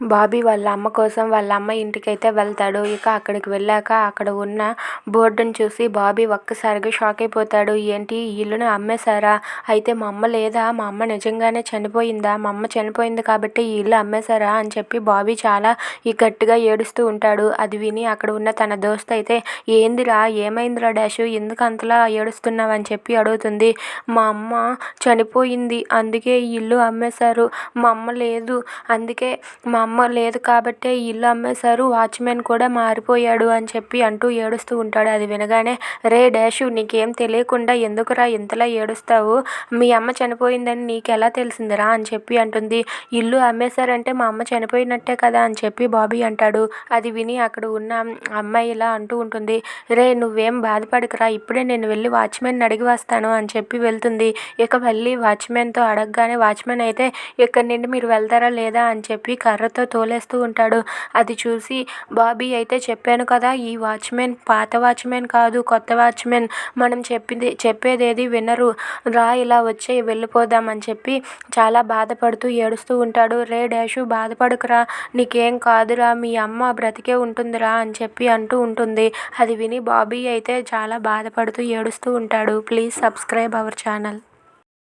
బాబీ వాళ్ళ అమ్మ కోసం వాళ్ళ అమ్మ ఇంటికైతే వెళ్తాడు. ఇక అక్కడికి వెళ్ళాక అక్కడ ఉన్న బోర్డుని చూసి బాబీ ఒక్కసారిగా షాక్ అయిపోతాడు. ఏంటి? ఈ ఇల్లును అమ్మేశారా? అయితే మా అమ్మ లేదా? మా అమ్మ నిజంగానే చనిపోయిందా? మా అమ్మ చనిపోయింది కాబట్టి ఈ ఇల్లు అమ్మేశారా? అని చెప్పి బాబీ చాలా ఈ గట్టిగా ఏడుస్తూ ఉంటాడు. అది విని అక్కడ ఉన్న తన దోస్త్ అయితే ఏందిరా? ఏమైందిరా డాషు? ఎందుకు అంతలా ఏడుస్తున్నావు? అని చెప్పి అడుగుతుంది. మా అమ్మ చనిపోయింది. అందుకే ఈ ఇల్లు అమ్మేశారు. మా అమ్మ లేదు. అందుకే మా అమ్మ లేదు కాబట్టే ఈ ఇల్లు అమ్మేశారు. వాచ్మెన్ కూడా మారిపోయాడు అని చెప్పి అంటూ ఏడుస్తూ ఉంటాడు. అది వినగానే రే డాషు నీకేం తెలియకుండా ఎందుకురా ఇంతలా ఏడుస్తావు? మీ అమ్మ చనిపోయిందని నీకు ఎలా తెలిసిందిరా? అని చెప్పి అంటుంది. ఇల్లు అమ్మేశారంటే మా అమ్మ చనిపోయినట్టే కదా? అని చెప్పి బాబీ అంటాడు. అది విని అక్కడ ఉన్న అమ్మాయి ఇలా అంటూ ఉంటుంది. రే నువ్వేం బాధపడకురా. ఇప్పుడే నేను వెళ్ళి వాచ్మెన్ అడిగి వస్తాను అని చెప్పి వెళ్తుంది. ఇక వెళ్ళి వాచ్మెన్తో అడగగానే వాచ్మెన్ అయితే ఇక్కడి నుండి మీరు వెళ్తారా లేదా? అని చెప్పి కర్ర కర్రతో తోలేస్తూ ఉంటాడు. అది చూసి బాబీ అయితే చెప్పాను కదా ఈ వాచ్మెన్ పాత వాచ్మెన్ కాదు కొత్త వాచ్మెన్. మనం చెప్పింది చెప్పేదేది వినరు. రా ఇలా వచ్చే వెళ్ళిపోదాం అని చెప్పి చాలా బాధపడుతూ ఏడుస్తూ ఉంటాడు. రే డాషు బాధపడకురా. నీకేం కాదురా మీ అమ్మ బ్రతికే ఉంటుందిరా అని చెప్పి అంటూ ఉంటుంది. అది విని బాబీ అయితే చాలా బాధపడుతూ ఏడుస్తూ ఉంటాడు. Please subscribe our channel.